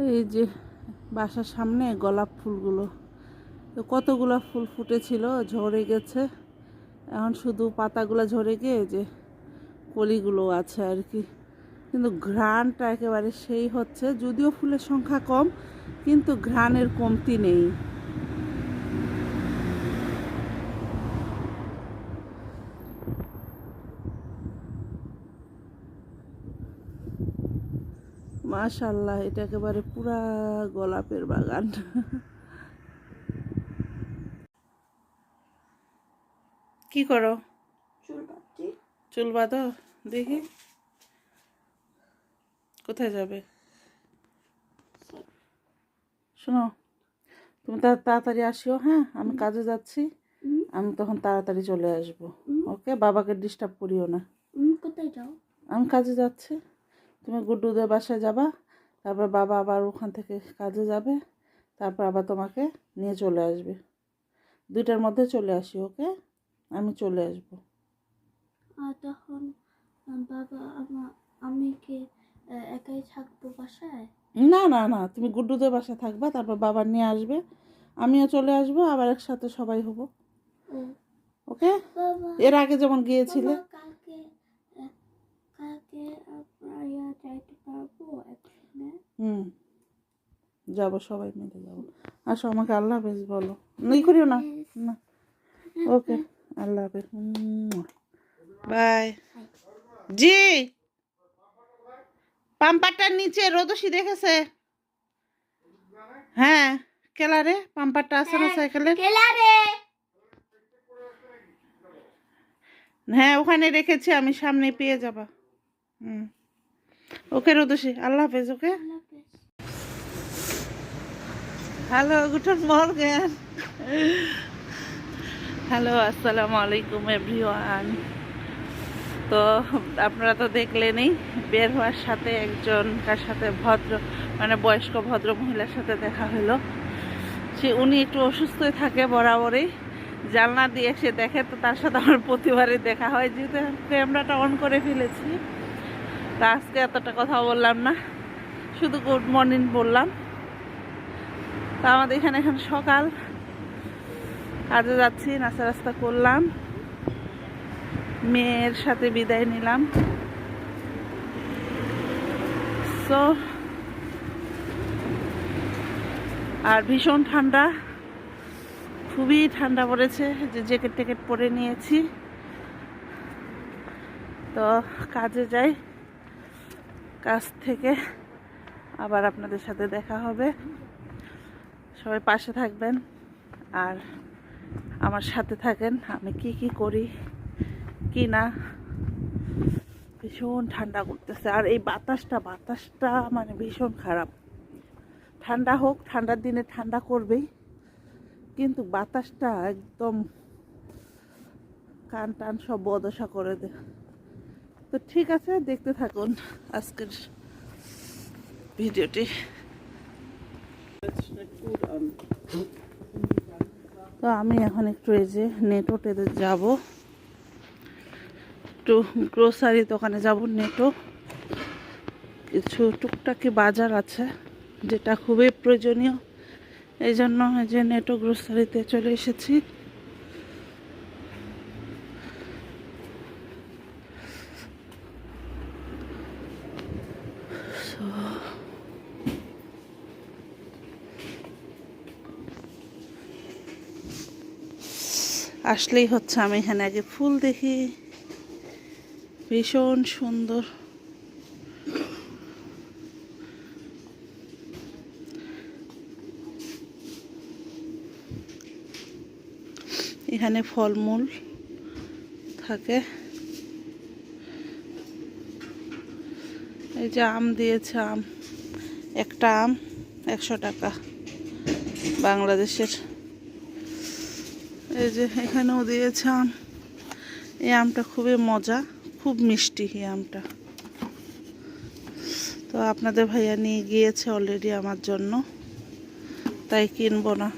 এই যে বাসার সামনে গোলাপ ফুলগুলো। কতগুলো ফুল ফুটেছিল, ঝরে গেছে। এখন শুধু পাতাগুলো ঝরে গিয়ে যে কলিগুলো আছে আর কি। কিন্তু ঘ্রাণটা একেবারে সেই হচ্ছে, যদিও ফুলের সংখ্যা কম, কিন্তু ঘ্রাণের কমতি নেই। মাশাল্লাহ এটা একেবারে পুরা গোলাপের বাগান। কি করো? চুল বাঁধো দেখি। কোথায় যাবে? শোনো তুমি তাড়াতাড়ি আসিও হ্যাঁ? আমি কাজে যাচ্ছি। আমি তখন তাড়াতাড়ি চলে আসব ওকে? বাবাকে ডিস্টার্ব করিও না। কোথায় যাও? আমি কাজে যাচ্ছি। তুমি গুড্ডুদের বাসায় যাবা তারপর বাবা আবার ওখান থেকে কাজে যাবে তারপর আবার তোমাকে নিয়ে চলে আসবে। দুইটার মধ্যে চলে আসি ওকে? আমি চলে আসব। আর তখন বাবা আমি কি একাই থাকব বাসায়? না না না তুমি গুড্ডুদের বাসায় থাকবা তারপর বাবা নিয়ে আসবে। আমিও চলে আসব আবার একসাথে সবাই হব। ওকে? এর আগে যেমন গিয়েছিলে বাবা, কালকে আহ, কালকে আমরা ইয়া যাইতে পারব একসাথে হুম। যাব সবাই মিলে যাব। আসো আমাকে আল্লাহ হাফেজ বলো। ই করিও না। না। ওকে আল্লাহ হাফেজ। বাই। জি। পাম্পারটার নিচে রোদসি দেখেছে? হ্যাঁ। কেলারে পাম্পারটা আছে না সাইকেলের কেলারে হ্যাঁ ওখানে রেখেছি আমি সামনে পেয়ে যাবা। হুম। ওকে রোদসি আল্লাহ হাফেজ ওকে? হ্যালো গুড মর্গেন হ্যালো আসসালামু আলাইকুম এভরিওয়ান তো আপনারা তো দেখলেনই, বের হওয়ার সাথে একজন, কার সাথে ভদ্র মানে বয়স্ক ভদ্র মহিলার সাথে দেখা হলো। সে, উনি একটু অসুস্থই থাকে বরাবরই। জানলা দিয়ে এসে দেখে, তো তার সাথে আমার প্রতিবারই দেখা হয়। যেহেতু ক্যামেরাটা অন করে ফেলেছি, তা আজকে এতটা কথা বললাম না। শুধু গুড মর্নিং বললাম। তা আমাদের এখানে এখন সকাল। কাজে যাচ্ছি, নাস্তা রাস্তা করলাম। মেয়ের সাথে বিদায় নিলাম। সো আর ভীষণ ঠান্ডা। খুবই ঠান্ডা পড়েছে যে জ্যাকেট ট্যাকেট পরে নিয়েছি। তো কাজে যাই, কাজ থেকে আবার আপনাদের সাথে দেখা হবে। সবাই পাশে থাকবেন আর আমার সাথে থাকেন। আমি কি কি করি, কি না, ভীষণ ঠান্ডা করতেছে। আর এই বাতাসটা বাতাসটা মানে ভীষণ খারাপ। ঠান্ডা হোক, ঠান্ডার দিনে ঠান্ডা করবেই, কিন্তু বাতাসটা একদম কান টান সব বদশা করে দে। তো ঠিক আছে, দেখতে থাকুন আজকের ভিডিওটি। তো আমি এখন একটু এই যে নেটোতে যাব। একটু গ্রোসারি দোকানে যাব নেটো। কিছু টুকটাকি বাজার আছে, যেটা খুবই প্রয়োজনীয়। এই জন্য যে নেটো গ্রোসারিতে চলে এসেছি। আসলেই হচ্ছে আমি এখানে আগে ফুল দেখি। ভীষণ সুন্দর। এখানে ফলমূল থাকে। এই যে আম দিয়েছে আম। একটা আম একশো টাকা। বাংলাদেশের এই যে এখানেও দিয়েছে আম এই আমটা খুবই মজা, খুব মিষ্টি এই আমটা। তো আপনাদের ভাইয়া নিয়ে গিয়েছে অলরেডি আমার জন্য। তাই কিনবো না।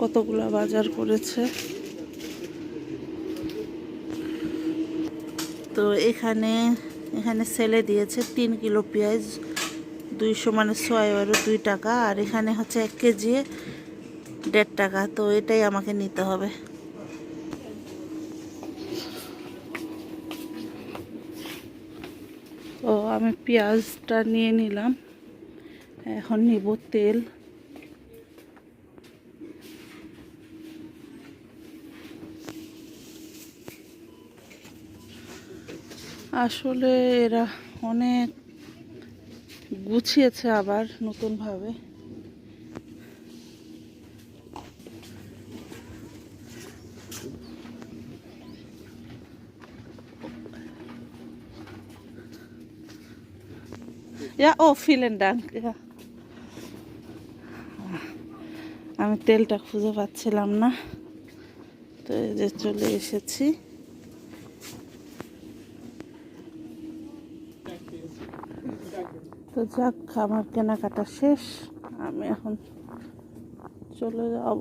কতগুলা বাজার করেছে? এখানে এখানে সেলে দিয়েছে তিন কিলো পেঁয়াজ, দুইশো মানে ছয় বারো দুই টাকা, আর এখানে হচ্ছে এক কেজি দেড় টাকা, তো এটাই আমাকে নিতে হবে। ও, আমি পেঁয়াজটা নিয়ে নিলাম, এখন নিব তেল। আসলে এরা অনেক গুছিয়েছে আবার নতুনভাবে। Ja, oh, vielen Dank. আমি তেলটা খুঁজে পাচ্ছিলাম না। তো এই যে চলে এসেছি। যাক, আমার কেনাকাটা শেষ। আমি এখন চলে যাব।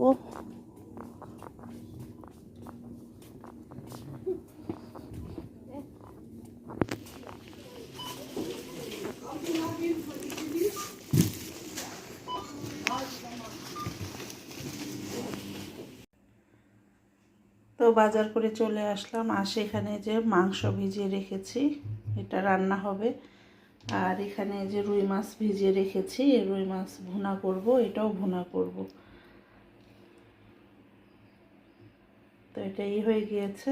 তো বাজার করে চলে আসলাম। আর সেখানে যে মাংস ভিজিয়ে রেখেছি, এটা রান্না হবে। আর এখানে যে রুই মাছ ভিজিয়ে রেখেছি রুই মাছ ভুনা করব, এটাও ভুনা করব। তো এটা হয়ে গিয়েছে।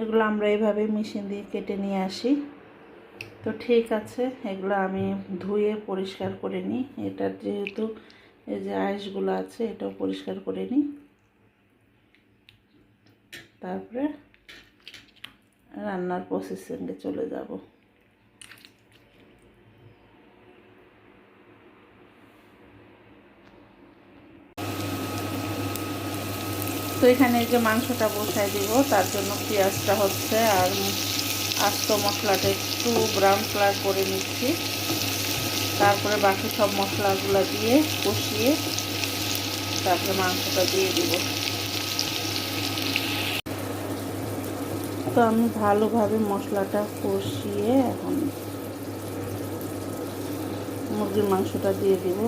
এগুলো আমরা এইভাবে মেশিন দিয়ে কেটে নিয়ে আসি। তো ঠিক আছে, এগুলো আমি ধুয়ে পরিষ্কার করে নিই। এটার যেহেতু এই যে আইসগুলো আছে, এটাও পরিষ্কার করে নিই। তারপরে রান্নার প্রসেসিংয়ে চলে যাব। তো এখানে যে মাংসটা বসাই দিব, তার জন্য পেঁয়াজটা হচ্ছে আর আস্ত মশলাটা একটু ব্রাউন কালার করে নিচ্ছি। তারপরে বাকি সব মশলাগুলো দিয়ে কষিয়ে তারপরে মাংসটা দিয়ে দিব। তো আমি ভালোভাবে মশলাটা কষিয়ে এখন মুরগির মাংসটা দিয়ে দিব।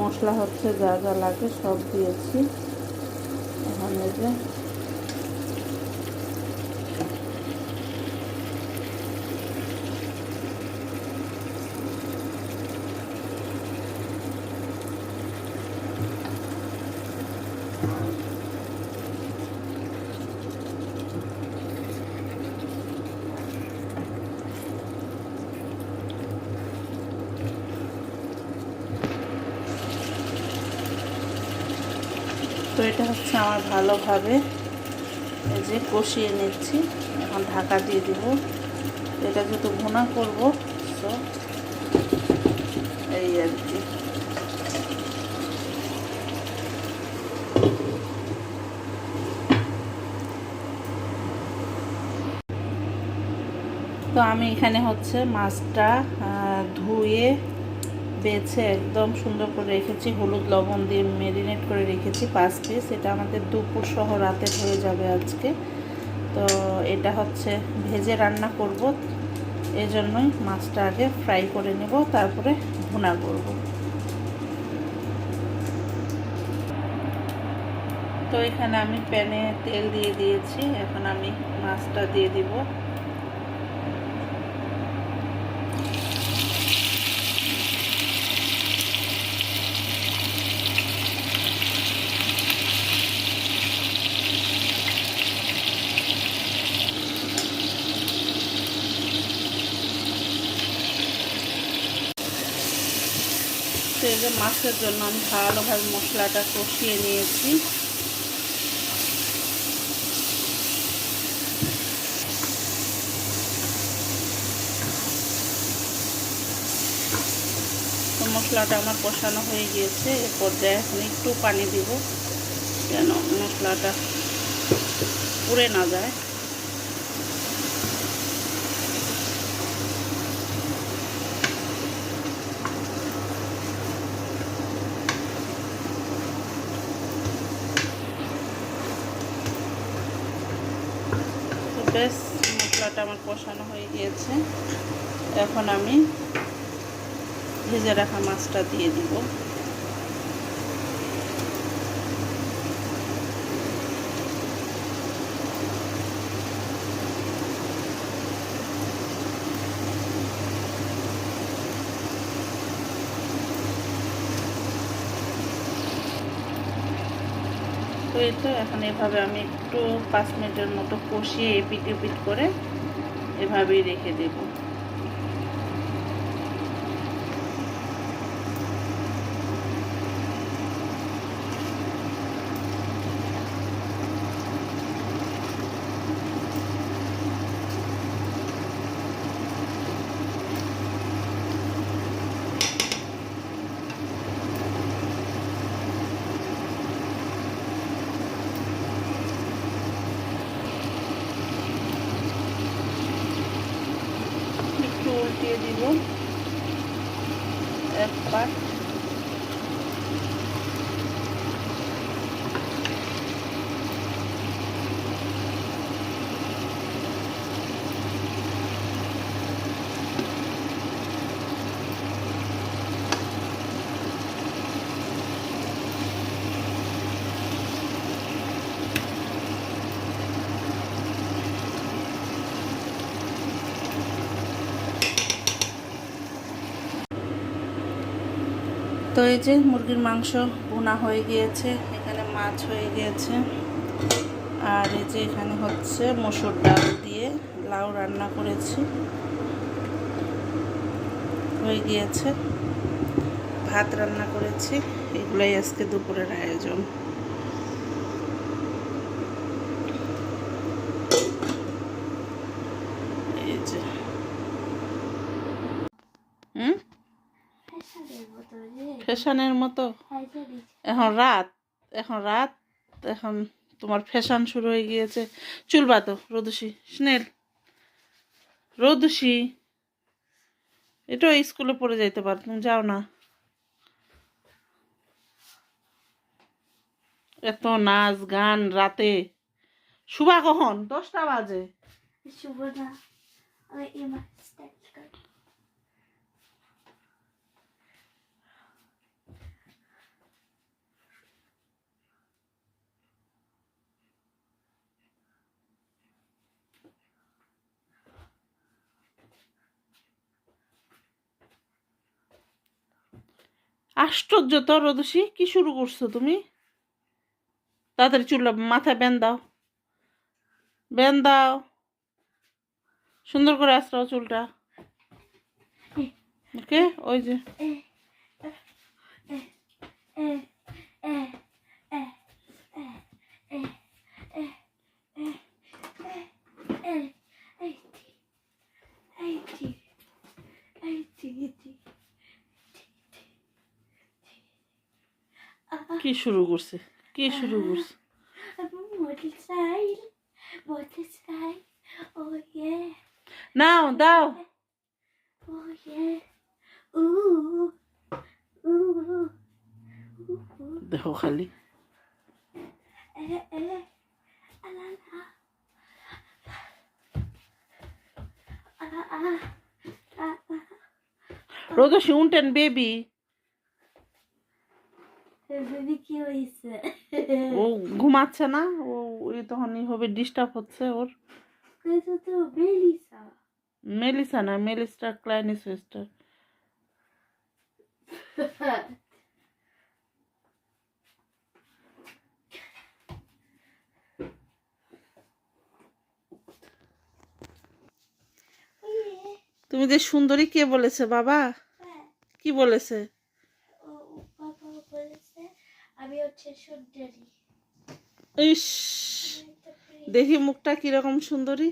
মশলা হচ্ছে যা যা লাগে সব দিয়েছি। এখন এই যে এটা হচ্ছে আমার ভালোভাবে এই যে কষিয়ে নিচ্ছি। এখন ঢাকা দিয়ে দিব। এটা যেহেতু ভুনা করব তো এই আর কি। তো আমি এখানে হচ্ছে মাছটা ধুয়ে বেছে একদম সুন্দর করে রেখেছি, হলুদ লবণ দিয়ে মেরিনেট করে রেখেছি পাঁচ পিস এটা আমাদের দুপুর সহ রাতে হয়ে যাবে আজকে। তো এটা হচ্ছে ভেজে রান্না করব এই জন্যই মাছটা আগে ফ্রাই করে নেব, তারপরে ভুনা করব। তো এখানে আমি প্যানে তেল দিয়ে দিয়েছি, এখন আমি মাছটা দিয়ে দিব। যে মাছের জন্য আমি ভালোভাবে মশলাটা কষিয়ে নিয়েছি। মশলাটা আমার কষানো হয়ে গিয়েছে। এ পর্যায়ে এখন একটু পানি দিব যেন মশলাটা পুড়ে না যায়। বেশ মশলাটা আমার কষানো হয়ে গিয়েছে। এখন আমি ভেজে রাখা মাছটা দিয়ে দিব। এই তো, এখন এভাবে আমি একটু পাঁচ মিনিটের মতো কষিয়ে এপিট এপিট করে এভাবেই রেখে দেব একটু উল্টিয়ে দিব এক পাট তো এই যে মুরগির মাংস বোনা হয়ে গিয়েছে, এখানে মাছ হয়ে গিয়েছে। আর এই যে এখানে হচ্ছে মসুর ডাল দিয়ে লাউ রান্না করেছি। হয়ে গিয়েছে। ভাত রান্না করেছি। এগুলোই আজকে দুপুরের আয়োজন এই যে হুম ফ্যাশনের মতো রে ফ্যাশনের মতো? এখন রাত এখন রাত, এখন তোমার ফ্যাশন শুরু হয়ে গিয়েছে। চুল বাতো রোদসি, স্নেল, রোদসি। এটাও স্কুলে পড়ে যাইতে পার তুমি যাও না। এত নাচ গান রাতে। শুভা কখন? দশটা বাজে। শুভ না আমি এমা স্টাইল করি আশ্চর্য তো রোদসি কি শুরু করছ তুমি তাড়াতাড়ি চুল মাথায় ব্যান দাও ব্যান দাও সুন্দর করে আশ্রাও চুলটা ওকে ওই যে কি শুরু করছে? কি শুরু করছে? নাও দাও। দেখো খালি। রোজ শুনটেন বেবি। বেবি কি হয়েছে ও ঘুমাচ্ছে না? ও তখনই হবে ডিস্টার্ব হচ্ছে ওর। তো মেলিসা না তুমি যে সুন্দরী কে বলেছে বাবা? কি বলেছে ও বাবা বলেছে আমি হচ্ছে সুন্দরী ইস, দেখি মুখটা কীরকম সুন্দরী।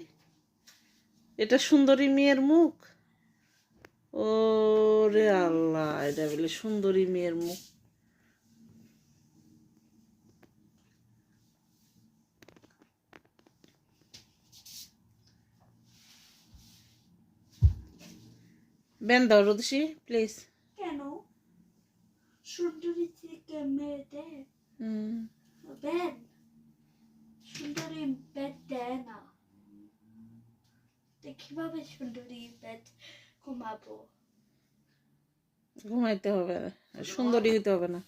এটা সুন্দরী মেয়ের মুখ? ও রে আল্লাহ, এটা বলে সুন্দরী মেয়ের মুখ। বেন দাও রোদসি প্লিজ কেন সুন্দরী থেকে মেয়েদের হুম বেন সুন্দরী বেড দেয় না কীভাবে সুন্দরী বেড ঘুমাবো ঘুমাইতে হবে সুন্দরী হইতে হবে না।